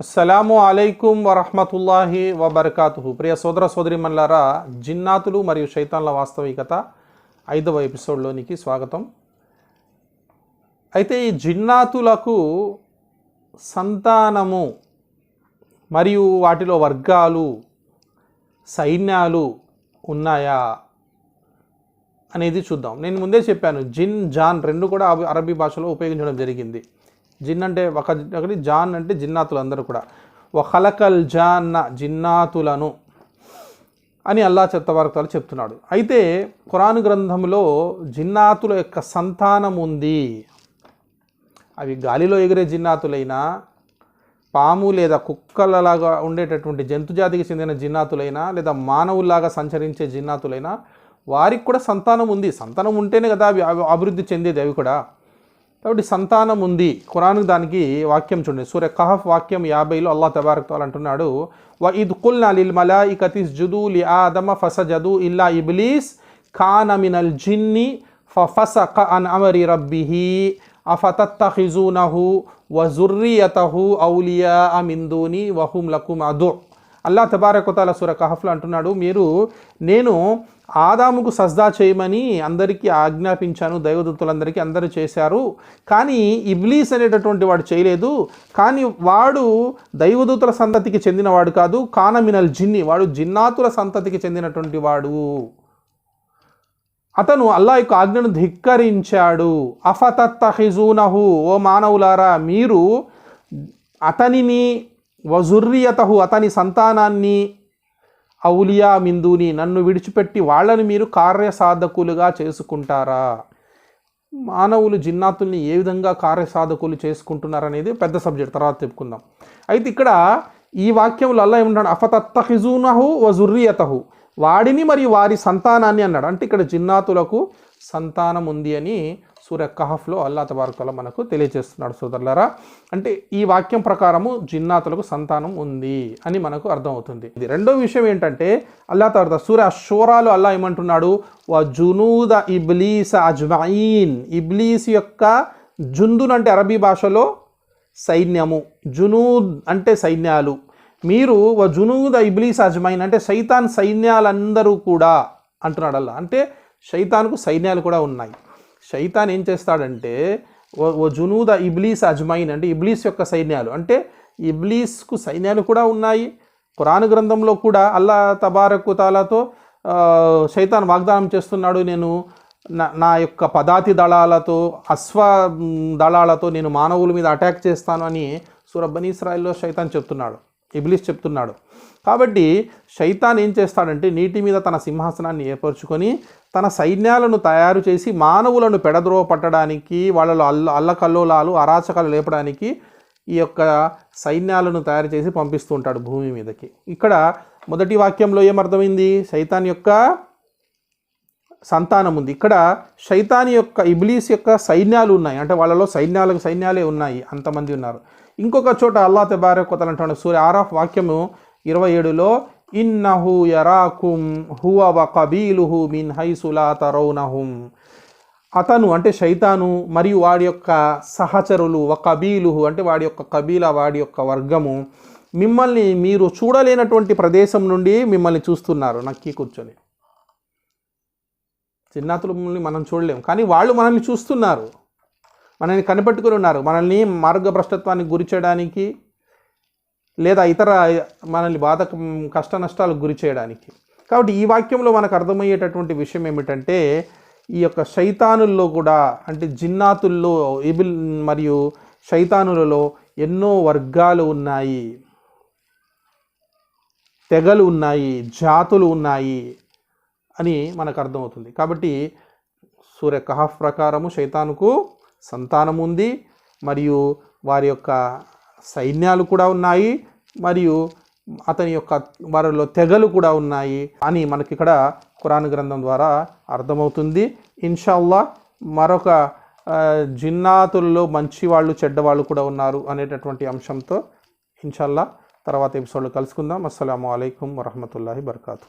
అస్సలాము అలైకుం వరహమతుల్లాహి వబర్కాతుహు. ప్రియ సోదర సోదరి మల్లారా జిన్నాతులు మరియు శైతాన్ల వాస్తవికత ఐదవ ఎపిసోడ్లోనికి స్వాగతం. అయితే ఈ జిన్నాతులకు సంతానము మరియు వాటిలో వర్గాలు సైన్యాలు ఉన్నాయా అనేది చూద్దాం. నేను ముందే చెప్పాను జిన్ జాన్ రెండు కూడా అరబీ భాషలో ఉపయోగించడం జరిగింది. జిన్ అంటే ఒక ఒకటి జాన్ అంటే జిన్నాతులు అందరూ కూడా వహలకల్ జాన్న జిన్నాతులను అని అల్లా చెత్తవార్తలు చెప్తున్నాడు. అయితే ఖురాన్ గ్రంథంలో జిన్నాతుల యొక్క సంతానం ఉంది. అవి గాలిలో ఎగిరే జిన్నాతులైనా పాము లేదా కుక్కలలాగా ఉండేటటువంటి జంతుజాతికి చెందిన జిన్నాతులైనా లేదా మానవుల్లాగా సంచరించే జిన్నాతులైనా వారికి కూడా సంతానం ఉంది. సంతానం ఉంటేనే కదా అవి అవి అభివృద్ధి చెందేది అవి కూడా. కాబట్టి సంతానం ఉంది. ఖురాన్ దానికి వాక్యం చూడండి. సూర్య కహఫ్ వాక్యం యాభైలో అల్లా తబారక్ తాలా అంటున్నాడు వ ఇద్ కుల్నా లిల్ మలాయికతిస్ జుదు లి ఆదమ ఫసజదు ఇల్లా ఇబ్లీస్ ఖాన మినల్ జిన్ని ఫఫసక అన్ అమరి రబ్బిహి అఫతత్తఖిజూనహు వ జుర్రియతహు ఔలియా అమిందూని వహుం లకుమ్ అదు అల్లా తబారకుతాల సుర కహఫ్లో అంటున్నాడు మీరు నేను ఆదాముకు సజ్దా చేయమని అందరికీ ఆజ్ఞాపించాను దైవదూతులందరికీ అందరూ చేశారు కానీ ఇబ్లీస్ అనేటటువంటి వాడు చేయలేదు కానీ వాడు దైవదూతుల సంతతికి చెందినవాడు కాదు కానమినల్ జిన్ని వాడు జిన్నాతుల సంతతికి చెందినటువంటి వాడు. అతను అల్లా యొక్క ఆజ్ఞను ధిక్కరించాడు. అఫతత్తహిజూనహు ఓ మానవులారా మీరు అతనిని వజుర్రియతహు అతని సంతానాన్ని ఔలియా మిందుని నన్ను విడిచిపెట్టి వాళ్ళని మీరు కార్యసాధకులుగా చేసుకుంటారా? మానవులు జిన్నాతుల్ని ఏ విధంగా కార్యసాధకులు చేసుకుంటున్నారనేది పెద్ద సబ్జెక్ట్. తర్వాత చెప్పుకుందాం. అయితే ఇక్కడ ఈ వాక్యంలో అల్లా ఏమంటాడు అఫతత్తహిజూనహు వజుర్రియతహు వాడిని మరియు వారి సంతానాన్ని అన్నాడు. అంటే ఇక్కడ జిన్నాతులకు సంతానం ఉంది అని సూర్య కహఫ్లో అల్లా తబారకల మనకు తెలియజేస్తున్నాడు సోదరులారా. అంటే ఈ వాక్యం ప్రకారము జిన్నాతులకు సంతానం ఉంది అని మనకు అర్థమవుతుంది. ఇది రెండో విషయం ఏంటంటే అల్లా తర్వాత సూర్య షోరాలు అల్లా ఏమంటున్నాడు? వా జునూద ఇబ్లీస్ అజ్మాయిన్. ఇబ్లీస్ యొక్క జుందున్ అంటే అరబీ భాషలో సైన్యము. జునూద్ అంటే సైన్యాలు. మీరు వా జునూద ఇబ్లీస్ అజ్మైన్ అంటే సైతాన్ సైన్యాలందరూ కూడా అంటున్నాడు అల్లా అంటే శైతాన్కు సైన్యాలు కూడా ఉన్నాయి. శైతాన్ ఏం చేస్తాడంటే ఓ జునూద ఇబ్లీస్ అజ్మైన్ అంటే ఇబ్లీస్ యొక్క సైన్యాలు. అంటే ఇబ్లీస్కు సైన్యాలు కూడా ఉన్నాయి. ఖురాన్ గ్రంథంలో కూడా అల్లా తబారకు తాలాతో శైతాన్ వాగ్దానం చేస్తున్నాడు. నేను నా నా యొక్క పదాతి దళాలతో అశ్వ దళాలతో నేను మానవుల మీద అటాక్ చేస్తాను అని సూరబ్బని ఇస్రాయిల్లో శైతాన్ చెప్తున్నాడు. ఇబిలిస్ చెప్తున్నాడు. కాబట్టి శైతాన్ ఏం చేస్తాడంటే నీటి మీద తన సింహాసనాన్ని ఏర్పరచుకొని తన సైన్యాలను తయారు చేసి మానవులను పెడద్రోవ పట్టడానికి వాళ్ళలో అల్ల అల్లకల్లోలాలు అరాచకాలు లేపడానికి ఈ యొక్క సైన్యాలను తయారు చేసి పంపిస్తూ ఉంటాడు భూమి మీదకి. ఇక్కడ మొదటి వాక్యంలో ఏమర్థమైంది? సైతాన్ యొక్క సంతానం ఉంది. ఇక్కడ శైతాన్ యొక్క ఇబ్లీస్ యొక్క సైన్యాలు ఉన్నాయి. అంటే వాళ్ళలో సైన్యాలకు సైన్యాలే ఉన్నాయి. అంతమంది ఉన్నారు. ఇంకొక చోట అల్లా తెబారే కొత్తలు అంటాడు సూర్య ఆరాఫ్ వాక్యము ఇరవై ఏడులో ఇన్నహు యరాకుం హువ వ కబీలుహు మిన్ హైసులా తరౌనహుం. అతను అంటే శైతాను మరియు వాడి యొక్క సహచరులు ఒక కబీలుహు అంటే వాడి యొక్క కబీల వాడి యొక్క వర్గము మిమ్మల్ని మీరు చూడలేనటువంటి ప్రదేశం నుండి మిమ్మల్ని చూస్తున్నారు. నక్కి కూర్చొని. చిన్నాతులని మనం చూడలేం కానీ వాళ్ళు మనల్ని చూస్తున్నారు. మనల్ని కనిపెట్టుకుని ఉన్నారు. మనల్ని మార్గభ్రష్టత్వానికి గురి చేయడానికి లేదా ఇతర మనల్ని బాధ కష్ట నష్టాలకు గురి చేయడానికి. కాబట్టి ఈ వాక్యంలో మనకు అర్థమయ్యేటటువంటి విషయం ఏమిటంటే ఈ యొక్క శైతానుల్లో కూడా అంటే జిన్నాతుల్లో ఇబిల్ మరియు శైతానులలో ఎన్నో వర్గాలు ఉన్నాయి. తెగలు ఉన్నాయి జాతులు ఉన్నాయి అని మనకు అర్థమవుతుంది. కాబట్టి సూర్య కహ ప్రకారము శైతానుకు సంతానం ఉంది మరియు వారి యొక్క సైన్యాలు కూడా ఉన్నాయి మరియు అతని యొక్క వారిలో తెగలు కూడా ఉన్నాయి అని మనకి ఇక్కడ ఖురాన్ గ్రంథం ద్వారా అర్థమవుతుంది. ఇన్షాల్లా మరొక జిన్నాతుల్లో మంచి వాళ్ళు చెడ్డవాళ్ళు కూడా ఉన్నారు అనేటటువంటి అంశంతో ఇన్షాల్లా తర్వాత ఎపిసోడ్లో కలుసుకుందాం. అస్సలం అయికం వరహమూల బర్కాతు.